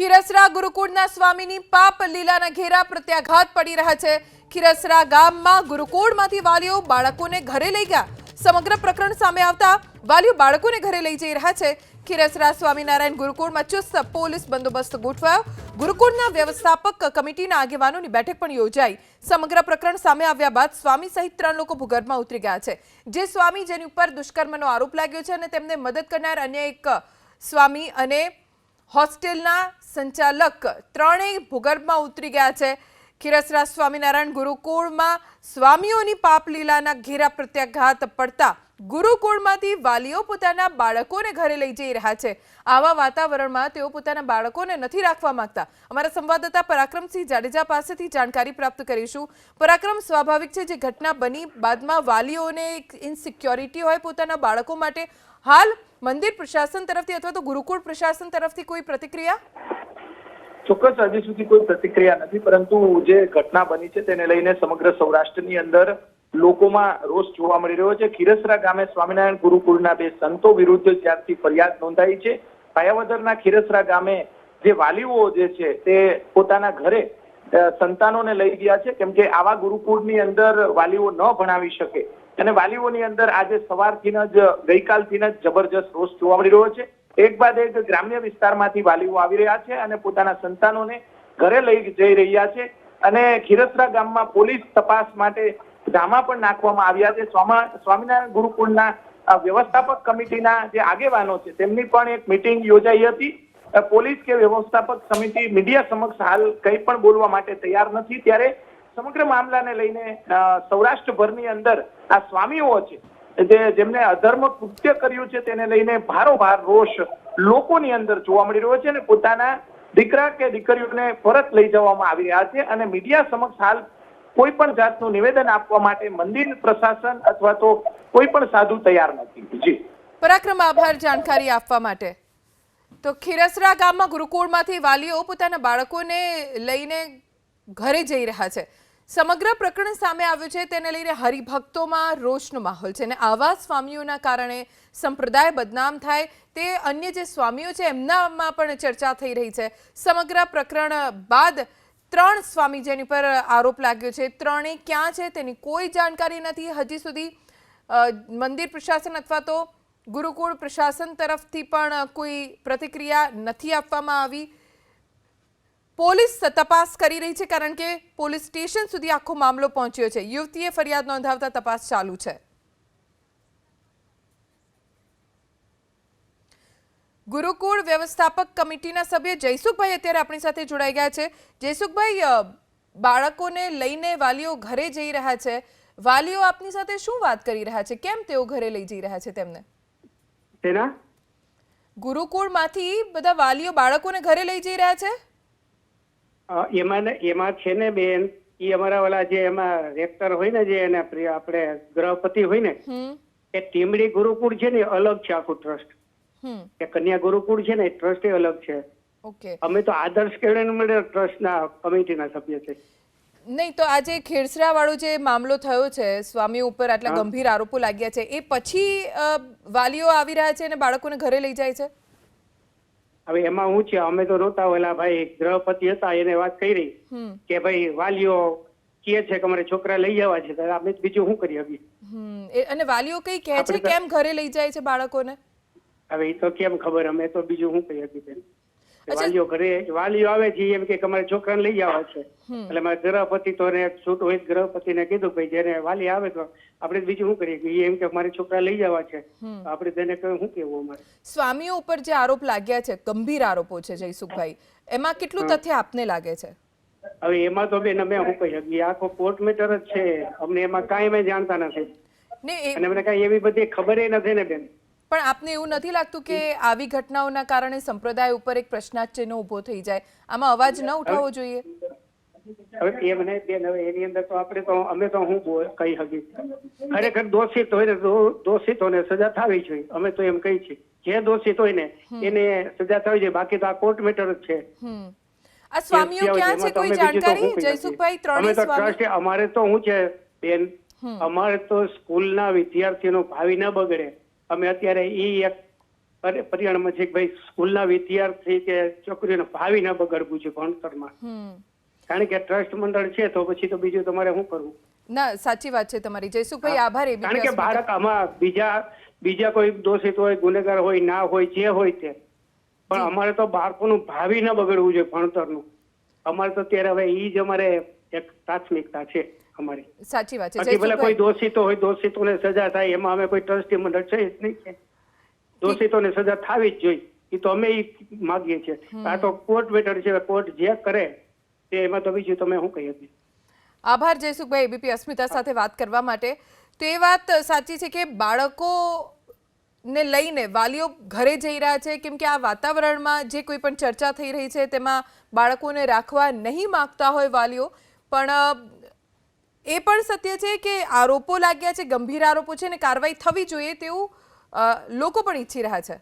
ખીરસરા ગુરુકુળના સ્વામીની પાપ લીલાના ઘેરા પ્રત્યાઘાત પડી રહ્યા છે. ખીરસરા ગામમાં ગુરુકુળમાંથી વાલીઓ બાળકોને ઘરે લઈ ગયા. સમગ્ર પ્રકરણ સામે આવતા વાલીઓ બાળકોને ઘરે લઈ જઈ રહ્યા છે. ખીરસરા સ્વામિનારાયણ ગુરુકુળમાં ચુસ્ત પોલીસ બંદોબસ્ત ગોઠવાયો. ગુરુકુળના વ્યવસ્થાપક કમિટીના આગેવાનોની બેઠક પણ યોજાઈ. સમગ્ર પ્રકરણ સામે આવ્યા બાદ સ્વામી સહિત ત્રણ લોકો ભૂગર્ભમાં ઉતરી ગયા છે. જે સ્વામી જેની ઉપર દુષ્કર્મનો આરોપ લાગ્યો છે અને તેમને મદદ કરનાર અન્ય એક સ્વામી અને હોસ્ટેલના સંચાલક ત્રણેય ભૂગર્ભમાં ઉતરી ગયા છે. ખીરસરા સ્વામિનારાયણ ગુરુકુળમાં સ્વામીઓની પાપ લીલાના ઘેરા પ્રત્યાઘાત પડતા ગુરુકુળમાંથી વાલીઓ પોતાના બાળકોને ઘરે લઈ જઈ રહ્યા છે. આવા વાતાવરણમાં તેઓ પોતાના બાળકોને નથી રાખવા માંગતા. અમારા સંવાદદાતા પરાક્રમસિંહ જાડેજા પાસેથી જાણકારી પ્રાપ્ત કરીશું. પરાક્રમ, સ્વાભાવિક છે જે ઘટના બની બાદમાં વાલીઓને એક ઇનસિક્યોરિટી હોય પોતાના બાળકો માટે હાલ મંદિર પ્રશાસન તરફથી અથવા તો ગુરુકુળ પ્રશાસન તરફથી કોઈ પ્રતિક્રિયા? ચોક્કસ, હજી સુધી કોઈ પ્રતિક્રિયા નથી, પરંતુ જે ઘટના બની છે તેને લઈને સમગ્ર સૌરાષ્ટ્રની અંદર લોકોમાં રોષ જોવા મળી રહ્યો છે. ખીરસરા ગામે સ્વામિનારાયણ ગુરુકુળના બે સંતો વિરુદ્ધ જ્યારથી ફરિયાદ નોંધાઈ છે. પાયાવદરના ખીરસરા ગામે જે વાલીઓ જે છે તે પોતાના ઘરે સંતાનોને લઈ ગયા છે. કેમ કે આવા ગુરુકુળની અંદર વાલીઓ ન ભણાવી શકે. અને વાલીઓની અંદર આજે સવારથી જ, ગઈકાલથી જ જબરજસ્ત રોષ જોવા મળી રહ્યો છે. એક બાદ એક ગ્રામ્ય વિસ્તારમાંથી વાલીઓ આવી રહ્યા છે અને પોતાના સંતાનોને ઘરે લઈ જઈ રહ્યા છે. અને ખીરસરા ગામમાં પોલીસ તપાસ માટે ધામા પણ નાખવામાં આવ્યા છે. સ્વામા- સ્વામિનારાયણ ગુરુકુળના વ્યવસ્થાપક કમિટીના જે આગેવાનો છે, તેમની પણ એક મિટિંગ યોજાઈ હતી. પોલીસ કે વ્યવસ્થાપક સમિતિ મીડિયા સમક્ષ હાલ કંઈ પણ બોલવા માટે તૈયાર નથી. ત્યારે સમગ્ર મામલાને લઈને સૌરાષ્ટ્રભરની અંદર આ સ્વામીઓ છે, જે જેમને અધર્મ કૃત્ય કર્યું છે, તેને લઈને ભારોભાર રોષ લોકોની અંદર જોવા મળી રહ્યો છે અને પોતાના દીકરા કે દીકરીઓને પરત લઈ જવામાં આવી રહ્યા છે અને મીડિયા સમક્ષ હાલ કોઈ પણ જાતનું નિવેદન આપવા માટે મંદિર પ્રશાસન અથવા તો કોઈ પણ સાધુ તૈયાર નથી. જી. પરાક્રમ આભાર જાણકારી આપવા માટે. તો ખીરસરા ગામમાં ગુરુકુળમાંથી વાલીઓ પોતાના બાળકોને લઈને ઘરે જઈ રહ્યા છે. સમગ્ર પ્રકરણ સામે આવ્યું છે તેને લઈને હરિભક્તોમાં રોષનો માહોલ છે અને આવા સ્વામીઓના કારણે સંપ્રદાય બદનામ થાય તે અન્ય જે સ્વામીઓ છે એમનામાં પણ ચર્ચા થઈ રહી છે. સમગ્ર પ્રકરણ બાદ ત્રણ સ્વામી જેની પર આરોપ લાગ્યો છે. ત્રણેય ક્યાં છે તેની કોઈ જાણકારી નથી. હજી સુધી મંદિર પ્રશાસન અથવા તો ગુરુકુળ પ્રશાસન તરફથી પણ કોઈ પ્રતિક્રિયા નથી આપવામાં આવી. પોલીસ તપાસ કરી રહી છે કારણ કે પોલીસ સ્ટેશન સુધી આખો મામલો પહોંચ્યો છે. યુવતીએ ફરિયાદ નોંધાવતા તપાસ ચાલુ છે. ગુરુકુળ વ્યવસ્થાપક કમિટીના સભ્ય જયસુખભાઈ અત્યારે આપણી સાથે જોડાઈ ગયા છે. જયસુખભાઈ બાળકોને લઈને વાલીઓ ઘરે જઈ રહ્યા છે. વાલીઓ આપની સાથે શું વાત કરી રહ્યા છે? કેમ તેઓ ઘરે લઈ જઈ રહ્યા છે તેમને? તેના? ગુરુકુળમાંથી બધા વાલીઓ બાળકોને ઘરે લઈ જઈ રહ્યા છે? એમાં એમાં છે ને બેન એ અમારા ઓલા જે એમાં રેક્ટર હોય ને જે એના આપણે ગ્રહપતિ હોય ને એ ટીમડી ગુરુકુળ છે ને અલગ છે આખું ટ્રસ્ટ એ કન્યા ગુરુકુળ છે ને એ ટ્રસ્ટ એ અલગ છે. અમે તો આદર્શ કેળવણી મંડળ ટ્રસ્ટના કમિટીના સભ્ય છે. નહીં તો આજે ખેડસરા વાળો જે મામલો થયો છે સ્વામી ઉપર આટલા ગંભીર આરોપો લાગ્યા છે એ પછી વાલીઓ આવી રહ્યા છે અને બાળકોને ઘરે લઈ જાય છે? હવે એમાં હું છે અમે તો નહોતા ઓલા ભાઈ ગ્રહપતિ હતા એને વાત કરી. કે ભાઈ વાલીઓ કે છે કે અમારે છોકરા લઈ જવા છે તો આપણે બીજું શું કરી શકીએ અને વાલીઓ કઈ કહે છે કેમ ઘરે લઈ જાય છે બાળકોને? હવે એ તો કેમ ખબર અમે તો બીજું શું કહી શકીએ બેન? વાલીઓ ઘરે વાલીઓ આવે છે એમ કે અમારે છોકરાને લઈ જવા છે. એટલે મારા ગ્રહપતિ તો એને છૂટ હોય ગ્રહપતિ ને કીધું ભાઈ જેને વાલી આવે તો આપણે બીજું શું કરીએ? કે એમ કે મારે છોકરા લઈ જવા છે. આપણે તેને શું કેવું અમારે? સ્વામીઓ ઉપર જે આરોપ લાગ્યા છે ગંભીર આરોપો છે જયસુખભાઈ એમાં કેટલું તથ્ય આપને લાગે છે? હવે એમાં તો બેન અમે શું કહી શકીએ? આખો કોર્ટ મેટર જ છે. અમને એમાં કાંઈ અમે જાણતા નથી. અને અમને કાંઈ એવી બધી ખબર નથી ને બેન. પણ આપને એવું નથી લાગતું કે આવી ઘટનાઓના કારણે સંપ્રદાય ઉપર એક પ્રશ્નાર્થ ઊભો થઈ જાય? આમાં અવાજ ન ઉઠાવવો જોઈએ. હવે એ મને બેન હવે એની અંદર તો આપણે તો અમે તો હું કહી શકીએ ખરેખર દોષિત હોય ને દોષિતોને સજા થવી જોઈએ. અમે તો એમ કહી છીએ. જે દોષિત હોય ને એને સજા થવી જોઈએ. બાકી તો આ કોર્ટ મેટર જ છે. આ સ્વામીઓ ક્યાં છે? કોઈ જાણકારી? જયસુખભાઈ ત્રણેય સ્વામી અમારે તો હું છે બેન અમારે તો સ્કૂલના વિદ્યાર્થીઓનું ભાવિ ન બગડે. અમે અત્યારે એ એક પરી- પરિણામમાં છે કે ભાઈ સ્કૂલના વિદ્યાર્થી કે છોકરીઓને ભાવિ ના બગડવું છે ભણતરમાં. કારણ કે ટ્રસ્ટ મંડળ છે તો પછી તો બીજું તમારે શું કરવું? ના સાચી વાત છે તમારી. જયસુખભાઈ આભાર. કારણ કે બાળક આમાં બીજા બીજા કોઈ દોષિત હોય ગુનેગાર હોય ના હોય જે હોય તે. પણ અમારે તો બાળકોનું ભાવિ ના બગડવું જોઈએ ભણતરનું. અમારે તો ત્યારે હવે ઈ જ અમારે એક પ્રાથમિકતા છે. અમારી. સાચી વાત છે. ભલે કોઈ દોષિતો હોય દોષિતોને સજા થાય એમાં અમે કોઈ ટ્રસ્ટી મંડળ છે જ નહીં કે. દોષિતોને સજા થવી જ જોઈએ. એ તો અમે એ માગીએ છીએ. આ તો કોર્ટ મેટર છે કોર્ટ જે કરે તે એમાં તો બીજું તમે શું કહી આભાર જયસુખભાઈ એબીપી અસ્મિતા સાથે વાત કરવા માટે. તો એ વાત સાચી છે કે બાળકો ને લઈને વાલીઓ ઘરે જઈ રહ્યા છે કેમ કે આ વાતાવરણમાં જે કોઈ પણ ચર્ચા થઈ રહી છે તેમાં બાળકોને રાખવા નહીં માગતા હોય વાલીઓ. પણ એ પણ સત્ય છે કે આરોપો લાગ્યા છે, ગંભીર આરોપો છે અને કાર્યવાહી થવી જોઈએ તેવું લોકો પણ ઈચ્છી રહ્યા છે.